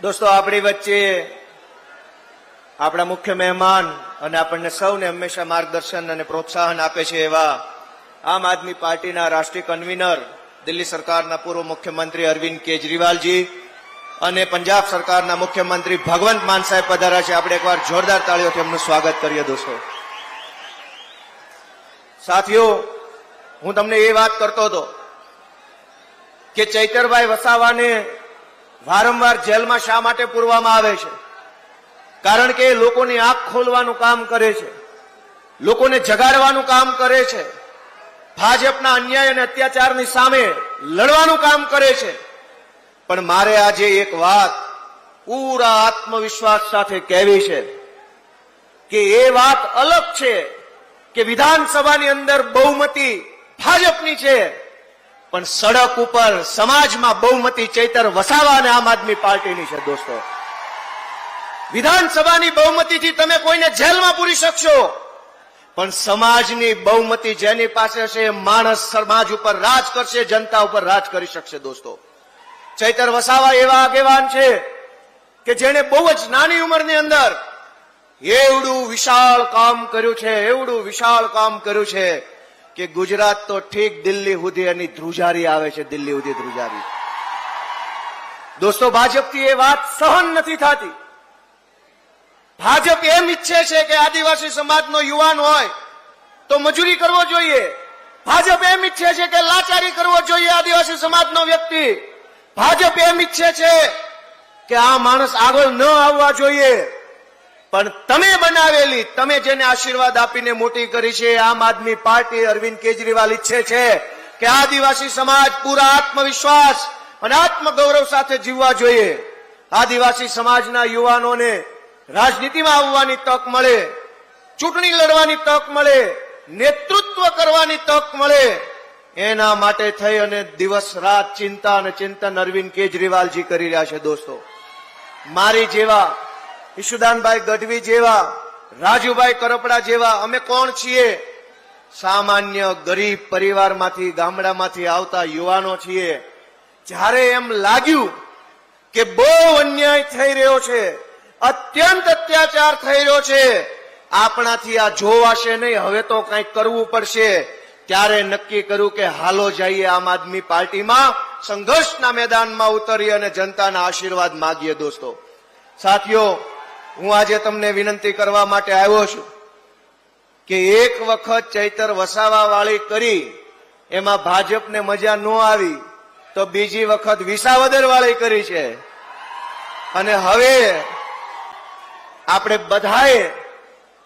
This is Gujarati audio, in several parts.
દોસ્તો, આપણી વચ્ચે આપણા મુખ્ય મહેમાન અને આપણને સૌને હંમેશા માર્ગદર્શન અને પ્રોત્સાહન આપે છે એવા આમ આદમી પાર્ટીના રાષ્ટ્રીય કન્વીનર, દિલ્હી સરકારના પૂર્વ મુખ્યમંત્રી અરવિંદ કેજરીવાલજી અને પંજાબ સરકારના મુખ્યમંત્રી ભગવંત માન સાહેબ પધાર્યા છે. આપણે એકવાર જોરદાર તાળીઓથી એમનું સ્વાગત કરીએ દોસ્તો. સાથીઓ, હું તમને એ વાત કરતો હતો કે ચૈતરભાઈ વસાવાને વારંવાર જેલમાં શા માટે પૂરવામાં આવે છે? કારણ કે એ લોકોની આંખ ખોલવાનું કામ કરે છે, લોકોને જગાડવાનું કામ કરે છે, ભાજપના અન્યાય અને અત્યાચારની સામે લડવાનું કામ કરે છે. પણ મારે આજે એક વાત પૂરા આત્મવિશ્વાસ સાથે કહેવી છે કે એ વાત અલગ છે. કે વિધાનસભાની અંદર બહુમતી ભાજપની છે, પણ સડક ઉપર સમાજમાં બહુમતી ચૈતર વસાવા અને આમ આદમી પાર્ટીની છે, દોસ્તો. વિધાનસભાની બહુમતીથી તમે કોઈને જેલમાં પૂરી શકશો, પણ સમાજની બહુમતી જેની પાસે છે, માણસ સમાજ ઉપર રાજ કરશે, જનતા ઉપર રાજ કરી શકશે, દોસ્તો. ચૈતર વસાવા એવા આગેવાન છે કે જેણે બહુ જ નાની ઉંમરની અંદર એવડું વિશાળ કામ કર્યું છે, એવડું વિશાળ કામ કર્યું છે કે ગુજરાત તો ઠીક દિલ્હી સુધી એની ધ્રુજારી આવે છે, દિલ્હી સુધી ધ્રુજારી. દોસ્તો, ભાજપથી એ વાત સહન નથી થતી. ભાજપ એમ ઈચ્છે છે કે આદિવાસી સમાજનો યુવાન હોય તો મજૂરી કરવો જોઈએ. ભાજપ એમ ઈચ્છે છે કે લાચારી કરવો જોઈએ આદિવાસી સમાજનો વ્યક્તિ. ભાજપ એમ ઈચ્છે છે કે આ માણસ આગળ ન આવવા જોઈએ. પણ તમે બનાવેલી, તમે જેને આશીર્વાદ આપીને મોટી કરી છે, આમ આદમી પાર્ટી અરવિંદ કેજરીવાલ ઈચ્છે છે કે આદિવાસી સમાજ પૂરા આત્મવિશ્વાસ અને આત્મગૌરવ સાથે જીવવા જોઈએ. આદિવાસી સમાજના યુવાનોને રાજનીતિમાં આવવાની તક મળે, ચૂંટણી લડવાની તક મળે, નેતૃત્વ કરવાની તક મળે. એના માટે થઈ અને દિવસ રાત ચિંતા અને ચિંતન અરવિંદ કેજરીવાલજી કરી રહ્યા છે દોસ્તો. મારી જેવા ઈશુદાનભાઈ ગઢવી જેવા, રાજુભાઈ કરપડા જેવા, અમે કોણ છીએ? સામાન્ય ગરીબ પરિવારમાંથી, ગામડામાંથી આવતા યુવાનો છીએ. જ્યારે એમ લાગ્યું કે બહુ અન્યાય થઈ રહ્યો છે, અત્યંત અત્યાચાર થઈ રહ્યો છે, આપણાથી આ જોવાશે નહીં, હવે તો કંઈક કરવું પડશે. ત્યારે નક્કી કર્યું કે હાલો જઈએ આમ આદમી પાર્ટીમાં, સંઘર્ષના મેદાનમાં ઉતરી અને જનતાના આશીર્વાદ માગીએ દોસ્તો. સાથીઓ હું આજે તમને વિનંતી કરવા માટે આવ્યો છું કે એક વખત ચૈતર વસાવા વાળી કરી, એમાં ભાજપને મજા ન આવી, તો બીજી વખત વિસાવદર વાળી કરી છે. અને હવે આપણે બધાએ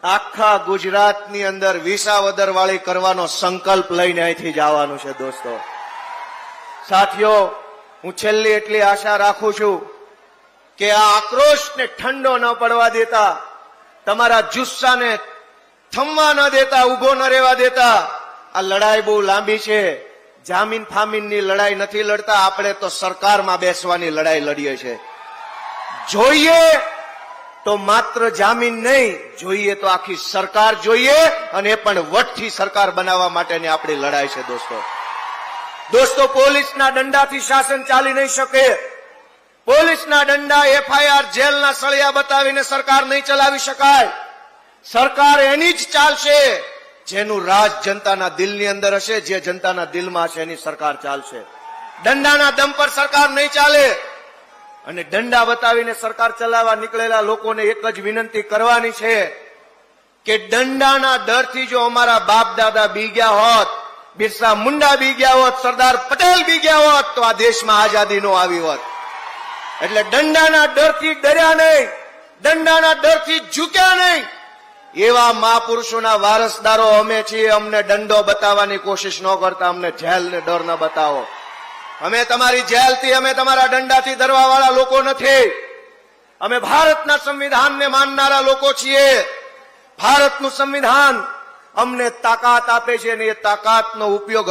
આખા ગુજરાતની અંદર વિસાવદર વાળી કરવાનો સંકલ્પ લઈને અહીંથી જવાનું છે, દોસ્તો. સાથીઓ, હું છેલ્લી એટલી આશા રાખું છું કે આ આક્રોશને ઠંડો ન પડવા દેતા, તમારા જુસ્સાને થમવા ન દેતા ઊભો ન રહેવા દેતા. આ લડાઈ બહુ લાંબી છે. જામીન ફામીનની લડાઈ નથી લડતા. આપણે તો સરકારમાં બેસવાની લડાઈ લડીએ છીએ જોઈએ તો માત્ર જામીન નહીં, જોઈએ તો આખી સરકાર જોઈએ અને એ પણ વટથી સરકાર બનાવવા માટેની આપણી લડાઈ છે, દોસ્તો. દોસ્તો, પોલીસના દંડાથી શાસન ચાલી નહીં શકે. પોલીસના દંડા એફઆઈઆર જેલના સળિયા બતાવીને સરકાર નહીં ચલાવી શકાય. સરકાર એની જ ચાલશે જેનું રાજ જનતાના દિલની અંદર હશે, જે જનતાના દિલમાં હશે એની સરકાર ચાલશે. દંડાના દમ પર સરકાર નહીં ચાલે. અને દંડા બતાવીને સરકાર ચલાવવા નીકળેલા લોકોને એક જ વિનંતી કરવાની છે કે દંડાના ડરથી જો અમારા બાપ દાદા બી ગયા હોત, બિરસા મુંડા બી ગયા હોત, સરદાર પટેલ બી ગયા હોત, તો આ દેશમાં આઝાદી નો આવી હોત. એટલે દંડાના ડરથી ડર્યા નહીં, દંડાના ડરથી ઝૂક્યા નહીં. એવા મહાપુરુષોના વારસદારો અમે છીએ, અમને દંડો બતાવવાની કોશિશ ન કરતા, અમને જેલ ને ડર ન બતાવો. અમે તમારી જેલથી, અમે તમારા દંડાથી ડરવા વાળા લોકો નથી. અમે ભારતના સંવિધાનને માનનારા લોકો છીએ. ભારતનું સંવિધાન અમને તાકાત આપે છે અને એ તાકાતનો ઉપયોગ